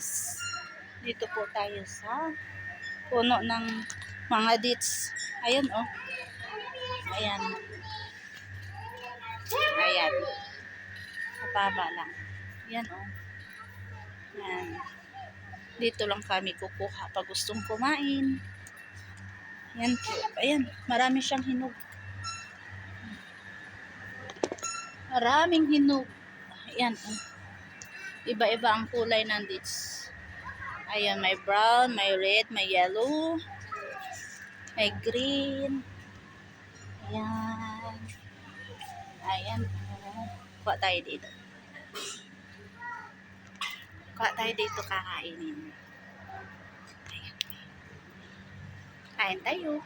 guys. Dito po tayo sa puno ng mga dates. Ayan oh. Ayan. Ayan. Mababa lang. Ayan oh. Ayan. Dito lang kami kukuha pag gustong kumain. Ayan po. Ayan. Marami siyang hinog. Maraming hinog. Ayan oh. Iba-iba ang kulay ng dates. Ayan, may brown, may red, may yellow, may green. Ayan. Ayan. oh. Kuha tayo dito. Kuha tayo dito kakainin. Ayan. Kain tayo.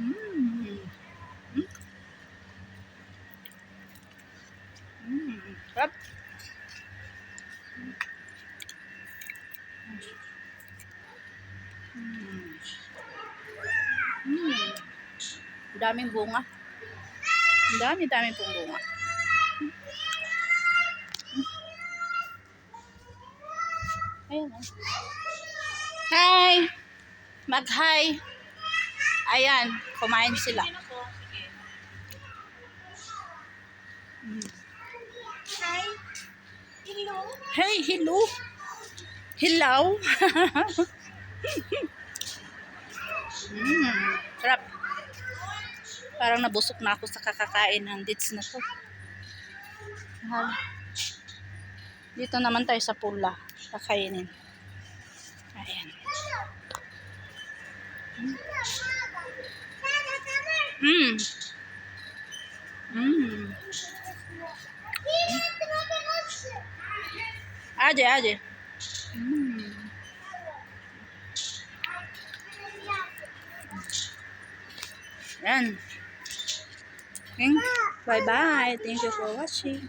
Mmm. Mm. Mm. Mm. Mm. Ang daming bunga. Ang dami, dami pong bunga. Ayan oh. Hi! Mag-hi! Ayan, kumain sila. Mm. Hello. Hey, hello. Hello. mm, sarap. Parang nabusok na ako sa kakakain ng dates na to. Mahal. Dito naman tayo sa pula. Kakainin. Ayan. Mm. આજે આજે And, and bye bye. Thank you for watching.